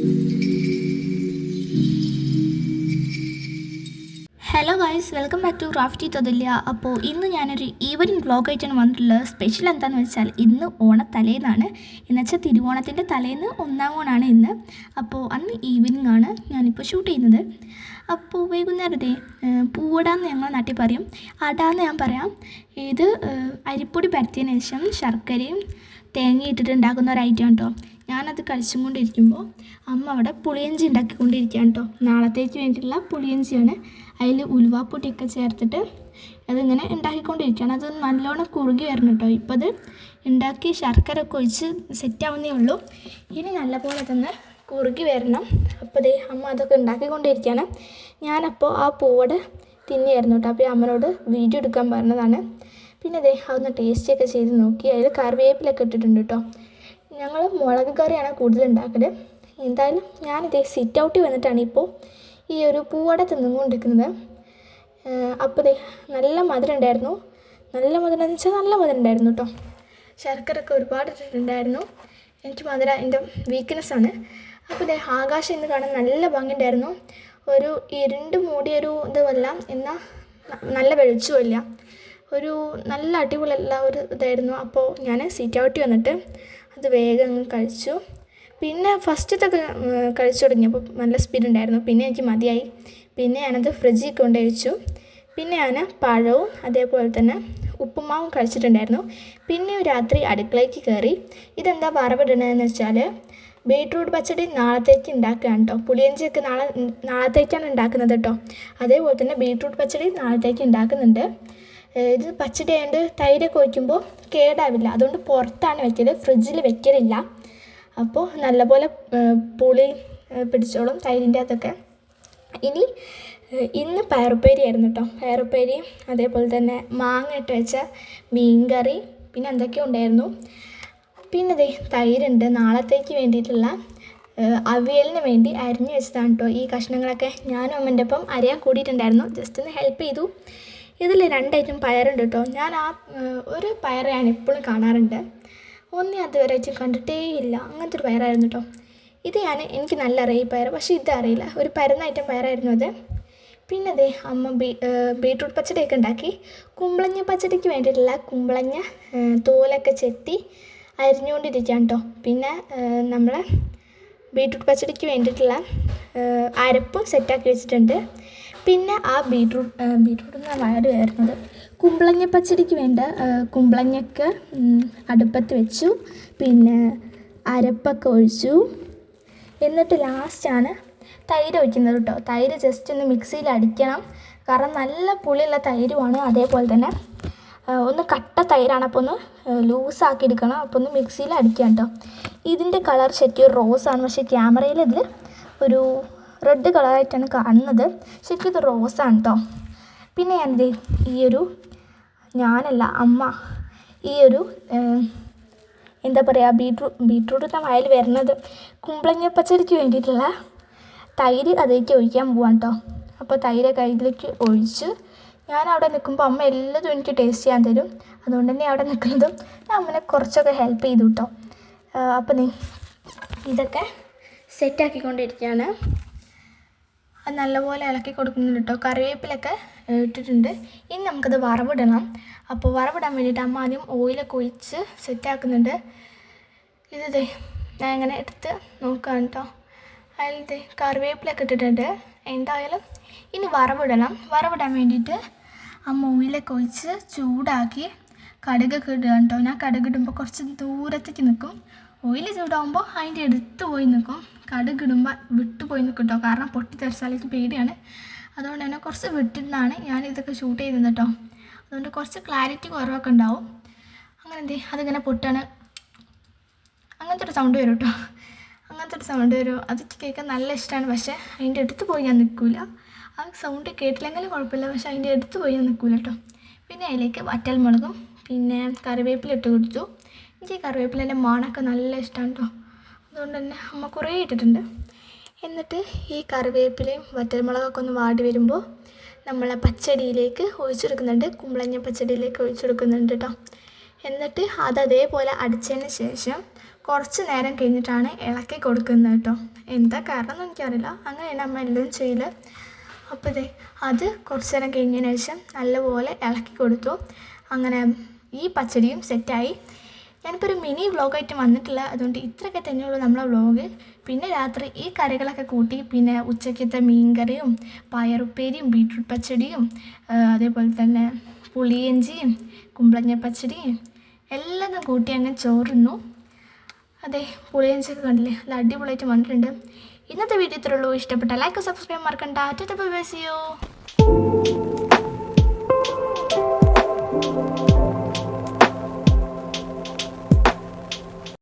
Hello guys welcome back to crafty തൊതില്ല അപ്പോൾ ഇന്ന് ഞാനൊരു ഈവനിങ് ബ്ലോഗ് ആയിട്ടാണ് വന്നിട്ടുള്ളത്. സ്പെഷ്യൽ എന്താണെന്ന് വെച്ചാൽ ഇന്ന് ഓണ തലേന്നാണ് എന്നുവെച്ചാൽ തിരുവോണത്തിന്റെ തലേന്ന് ഒന്നാം ഓണാണ് ഇന്ന്. അപ്പോൾ അന്ന് ഈവനിങ് ആണ് ഞാനിപ്പോൾ ഷൂട്ട് ചെയ്യുന്നത്. അപ്പോൾ വൈകുന്നേരത്തെ പൂവടാന്ന് ഞങ്ങൾ നാട്ടിൽ പറയും. അടാന്ന് ഞാൻ പറയാം. ഇത് അരിപ്പൊടി പരത്തിയതിന് ശേഷം ശർക്കരയും തേങ്ങ ഇട്ടിട്ട് ഉണ്ടാക്കുന്ന ഒരു ഐറ്റം കേട്ടോ ഞാനത് കഴിച്ചും കൊണ്ടിരിക്കുമ്പോൾ അമ്മ അവിടെ പുളിയഞ്ചി ഉണ്ടാക്കിക്കൊണ്ടിരിക്കുകയാണ് കേട്ടോ. നാളത്തേക്ക് വേണ്ടിയിട്ടുള്ള പുളിയഞ്ചിയാണ്. അതിൽ ഉലുവാപ്പൊടിയൊക്കെ ചേർത്തിട്ട് അതിങ്ങനെ ഉണ്ടാക്കിക്കൊണ്ടിരിക്കുകയാണ്. അത് നല്ലോണം കുറുകി വരണം കേട്ടോ. ഇപ്പോൾ അത് ഉണ്ടാക്കി ശർക്കര ഒക്കെ ഒഴിച്ച് സെറ്റാവുന്നേ ഉള്ളൂ. ഇനി നല്ലപോലെ തന്നെ കുറുകി വരണം. അപ്പോൾ ദേ അമ്മ അതൊക്കെ ഉണ്ടാക്കിക്കൊണ്ടിരിക്കുകയാണ്. ഞാനപ്പോൾ ആ പൂവോട് തിന്നിയായിരുന്നു കേട്ടോ. അപ്പോൾ അമ്മനോട് വീഡിയോ എടുക്കാൻ പറഞ്ഞതാണ്. പിന്നെ ദേ അതൊന്ന് ടേസ്റ്റൊക്കെ ചെയ്ത് നോക്കി. അതിൽ കറിവേപ്പിലൊക്കെ ഇട്ടിട്ടുണ്ട് കേട്ടോ. ഞങ്ങൾ മുളക് കറിയാണ് കൂടുതൽ ഉണ്ടാക്കൽ എന്തായാലും ഞാനിതേ സിറ്റ് ഔട്ടിൽ വന്നിട്ടാണ് ഇപ്പോൾ ഈ ഒരു പൂവട തിന്നുകൊണ്ടിരിക്കുന്നത്. അപ്പോൾ ദേ നല്ല മധുരം ഉണ്ടായിരുന്നു. നല്ല മധുരം എന്ന് വെച്ചാൽ നല്ല മധുരം ഉണ്ടായിരുന്നു കേട്ടോ ശർക്കരൊക്കെ ഒരുപാട് ഇട്ടിട്ടുണ്ടായിരുന്നു. എനിക്ക് മധുര എന്റെ വീക്ക്നെസ്സാണ് അപ്പോൾ ദേ ആകാശം ഇന്ന് കാണാൻ നല്ല ഭംഗിയുണ്ടായിരുന്നു. ഒരു ഇരുണ്ട് മൂടിയൊരു ഇതുമല്ല എന്നാൽ നല്ല വെളിച്ചമില്ല ഒരു നല്ല അടിപൊളിയുള്ള ഒരു ഇതായിരുന്നു. അപ്പോൾ ഞാൻ സീറ്റ് ഔട്ടി വന്നിട്ട് അത് വേഗം അങ്ങ് കഴിച്ചു. പിന്നെ ഫസ്റ്റത്തൊക്കെ കഴിച്ചു തുടങ്ങിയപ്പോൾ നല്ല സ്പീഡ് ഉണ്ടായിരുന്നു. പിന്നെ എനിക്ക് മതിയായി. പിന്നെ ഞാനത് ഫ്രിഡ്ജിൽ കൊണ്ടുപോയി വെച്ചു. പിന്നെ ഞാൻ പഴവും അതേപോലെ തന്നെ ഉപ്പുമാവും കഴിച്ചിട്ടുണ്ടായിരുന്നു. പിന്നെ രാത്രി അടുക്കളയ്ക്ക് കയറി. ഇതെന്താ വറവിടണതെന്ന് വെച്ചാൽ ബീട്രൂട്ട് പച്ചടി നാളത്തേക്ക് ഉണ്ടാക്കുകയാണ് കേട്ടോ. പുളിയഞ്ചിയൊക്കെ നാളെ നാളത്തേക്കാണ് ഉണ്ടാക്കുന്നത് കേട്ടോ. അതേപോലെ തന്നെ ബീട്രൂട്ട് പച്ചടി നാളത്തേക്ക് ഉണ്ടാക്കുന്നുണ്ട്. ഇത് പച്ചടി ആയതുകൊണ്ട് തൈരൊക്കെ ഒഴിക്കുമ്പോൾ കേടാവില്ല. അതുകൊണ്ട് പുറത്താണ് വെക്കൽ ഫ്രിഡ്ജിൽ വെക്കലില്ല. അപ്പോൾ നല്ലപോലെ പുളി പിടിച്ചോളും തൈരിന്റെ അതൊക്കെ ഇനി ഇന്ന് പയറുപ്പേരി ആയിരുന്നു കേട്ടോ പയറുപ്പേരി അതേപോലെ തന്നെ മാങ്ങ ഇട്ട് വെച്ച മീൻകറി പിന്നെ എന്തൊക്കെയോ ഉണ്ടായിരുന്നു. പിന്നെ ദേ തൈരുണ്ട്. നാളത്തേക്ക് വേണ്ടിയിട്ടുള്ള അവിയലിന് വേണ്ടി അരിഞ്ഞു വെച്ചതാണ് കേട്ടോ ഈ കഷ്ണങ്ങളൊക്കെ. ഞാനും അമ്മന്റെ ഒപ്പം അരിയാൻ കൂടിയിട്ടുണ്ടായിരുന്നു. ജസ്റ്റ് ഒന്ന് ഹെൽപ്പ് ചെയ്തു. ഇതിൽ രണ്ടൈറ്റം പയറുണ്ട് കേട്ടോ ഞാൻ ആ ഒരു പയർ ഞാൻ എപ്പോഴും കാണാറുണ്ട്. ഒന്നേ അതുവരെയായിട്ടും കണ്ടിട്ടേ ഇല്ല. അങ്ങനത്തെ ഒരു പയറായിരുന്നു കേട്ടോ ഇത് ഞാൻ എനിക്ക് നല്ല അറിയാം ഈ പയർ. പക്ഷേ ഇത് അറിയില്ല. ഒരു പരന്ന ഐറ്റം പയറായിരുന്നു അത്. പിന്നെ ദേ അമ്മ ബീ ബീട്രൂട്ട് പച്ചടിയൊക്കെ ഉണ്ടാക്കി. കുമ്പളഞ്ഞ പച്ചടിക്ക് വേണ്ടിയിട്ടുള്ള കുമ്പളഞ്ഞ തോലൊക്കെ ചെത്തി അരിഞ്ഞുകൊണ്ടിരിക്കുകയാണ് കേട്ടോ പിന്നെ നമ്മൾ ബീട്രൂട്ട് പച്ചടിക്ക് വേണ്ടിയിട്ടുള്ള അരപ്പും സെറ്റാക്കി വെച്ചിട്ടുണ്ട്. പിന്നെ ആ ബീട്രൂട്ട് ബീട്രൂട്ട് എന്ന വയറ് വരുന്നത് കുമ്പളങ്ങ പച്ചടിക്ക് വേണ്ട കുമ്പളങ്ങയ്ക്ക് അടുപ്പത്ത് വെച്ചു. പിന്നെ അരപ്പൊക്കെ ഒഴിച്ചു. എന്നിട്ട് ലാസ്റ്റാണ് തൈര് ഒഴിക്കുന്നത് കേട്ടോ. തൈര് ജസ്റ്റ് ഒന്ന് മിക്സിയിൽ അടിക്കണം. കാരണം നല്ല പുളിയുള്ള തൈരുമാണ് അതേപോലെ തന്നെ. ഒന്ന് കട്ട തൈരാണ്. അപ്പോൾ ഒന്ന് ലൂസാക്കി എടുക്കണം. അപ്പോൾ ഒന്ന് മിക്സിയിൽ അടിക്കാം കേട്ടോ. ഇതിന്റെ കളർ ശരിക്കും റോസാണ് പക്ഷേ ക്യാമറയിൽ ഇതിൽ ഒരു റെഡ് കളറായിട്ടാണ് കാണുന്നത്. ശരിക്കും ഇത് റോസാണ് കേട്ടോ പിന്നെ ഞാനിത് ഈ ഒരു ഞാനല്ല അമ്മ. ഈ ഒരു എന്താ പറയുക ബീട്രൂട്ട് ബീട്രൂട്ട് വയൽ വരുന്നത് കുമ്പളങ്ങ പച്ചടിക്ക് വേണ്ടിയിട്ടുള്ള തൈര് അതിലേക്ക് ഒഴിക്കാൻ പോവാം കേട്ടോ അപ്പോൾ തൈരൊക്കെ അതിലേക്ക് ഒഴിച്ച് ഞാൻ അവിടെ നിൽക്കുമ്പോൾ അമ്മ എല്ലാതും എനിക്ക് ടേസ്റ്റ് ചെയ്യാൻ തരും. അതുകൊണ്ട് തന്നെ അവിടെ നിൽക്കുന്നതും ഞാൻ അമ്മനെ കുറച്ചൊക്കെ ഹെൽപ്പ് ചെയ്തു കേട്ടോ അപ്പോൾ നീ ഇതൊക്കെ സെറ്റാക്കിക്കൊണ്ടിരിക്കുകയാണ് നല്ലപോലെ ഇളക്കി കൊടുക്കുന്നുണ്ട് കേട്ടോ കറിവേപ്പിലൊക്കെ ഇട്ടിട്ടുണ്ട്. ഇനി നമുക്കത് വറവിടണം. അപ്പോൾ വറവിടാൻ വേണ്ടിയിട്ട് അമ്മ ആദ്യം ഓയിലൊക്കെ ഒഴിച്ച് സെറ്റാക്കുന്നുണ്ട് ഇത് ഞാൻ ഇങ്ങനെ എടുത്ത് നോക്കുകയാണ് കേട്ടോ അതിലത്തെ കറിവേപ്പിലൊക്കെ ഇട്ടിട്ടുണ്ട്. എന്തായാലും ഇനി വറവിടണം. വറവിടാൻ വേണ്ടിയിട്ട് അമ്മ ഓയിലൊക്കെ ഒഴിച്ച് ചൂടാക്കി കടുകൊക്കെ ഇടുക കേട്ടോ ഞാൻ കടുക് ഇടുമ്പോൾ കുറച്ച് ദൂരത്തേക്ക് നിൽക്കും ഓയിൽ ചൂടാകുമ്പോൾ അതിന്റെ അടുത്ത് പോയി നിൽക്കും കടുക് ഇടുമ്പോൾ വിട്ടു പോയി നിൽക്കും കേട്ടോ കാരണം പൊട്ടി തെറിച്ചാലേക്ക് പേടിയാണ്. അതുകൊണ്ട് തന്നെ കുറച്ച് വിട്ടിട്ടാണ് ഞാൻ ഇതൊക്കെ ഷൂട്ട് ചെയ്തത് കേട്ടോ അതുകൊണ്ട് കുറച്ച് ക്ലാരിറ്റി കുറവൊക്കെ ഉണ്ടാവും. അങ്ങനെ എന്തേ അതിങ്ങനെ പൊട്ടാണ്. അങ്ങനത്തെ ഒരു സൗണ്ട് വരും കേട്ടോ അങ്ങനത്തെ ഒരു സൗണ്ട് വരും. അത് കേൾക്കാൻ നല്ല ഇഷ്ടമാണ് പക്ഷേ അതിന്റെ അടുത്ത് പോയി ഞാൻ നിൽക്കില്ല ആ സൗണ്ട് കേട്ടില്ലെങ്കിലും കുഴപ്പമില്ല. പക്ഷേ അതിന്റെ അടുത്ത് പോയി ഞാൻ നിൽക്കില്ല കേട്ടോ പിന്നെ അതിലേക്ക് വറ്റൽ മുളകും പിന്നെ കറിവേപ്പില ഇട്ട് കൊടുത്തു. എനിക്ക് കറിവേപ്പിലേന്റെ മണമൊക്കെ നല്ല ഇഷ്ടമാണ് കേട്ടോ അതുകൊണ്ട് തന്നെ അമ്മ കുറേ ഇട്ടിട്ടുണ്ട്. എന്നിട്ട് ഈ കറിവേപ്പിലയും വറ്റൽമുളകൊക്കെ ഒന്ന് വാടി വരുമ്പോൾ നമ്മളെ പച്ചടിയിലേക്ക് ഒഴിച്ചെടുക്കുന്നുണ്ട്. കുമ്പളങ്ങ പച്ചടിയിലേക്ക് ഒഴിച്ചെടുക്കുന്നുണ്ട് കേട്ടോ എന്നിട്ട് അത് അതേപോലെ അടിച്ചതിന് ശേഷം കുറച്ച് നേരം കഴിഞ്ഞിട്ടാണ് ഇളക്കി കൊടുക്കുന്നത് കേട്ടോ എന്താ കാരണം എന്ന് എനിക്കറിയില്ല. അങ്ങനെയാണ് അമ്മ എല്ലാം ചെയ്യൽ അപ്പോൾ ഇതേ അത് കുറച്ച് നേരം കഴിഞ്ഞതിന് ശേഷം നല്ലപോലെ ഇളക്കി കൊടുത്തു. അങ്ങനെ ഈ പച്ചടിയും സെറ്റായി ഞാനിപ്പോൾ ഒരു മിനി വ്ളോഗായിട്ട് വന്നിട്ടില്ല. അതുകൊണ്ട് ഇത്രയൊക്കെ തന്നെയുള്ളൂ നമ്മളെ വ്ളോഗ്. പിന്നെ രാത്രി ഈ കറികളൊക്കെ കൂട്ടി പിന്നെ ഉച്ചക്കത്തെ മീൻകറിയും പയറുപ്പേരിയും ബീട്രൂട്ട് പച്ചടിയും അതേപോലെ തന്നെ പുളിയഞ്ചിയും കുമ്പളങ്ങ പച്ചടിയും എല്ലാം കൂട്ടി അങ്ങ് ചോറുന്നു. അതെ പുളിയഞ്ചൊക്കെ കണ്ടില്ലേ? നല്ല അടിപൊളിയായിട്ട് വന്നിട്ടുണ്ട്. ഇന്നത്തെ വീഡിയോ ഇത്രയുള്ളൂ ഇഷ്ടപ്പെട്ട ലൈക്ക് സബ്സ്ക്രൈബ് മറക്കണ്ട. Tata bye bye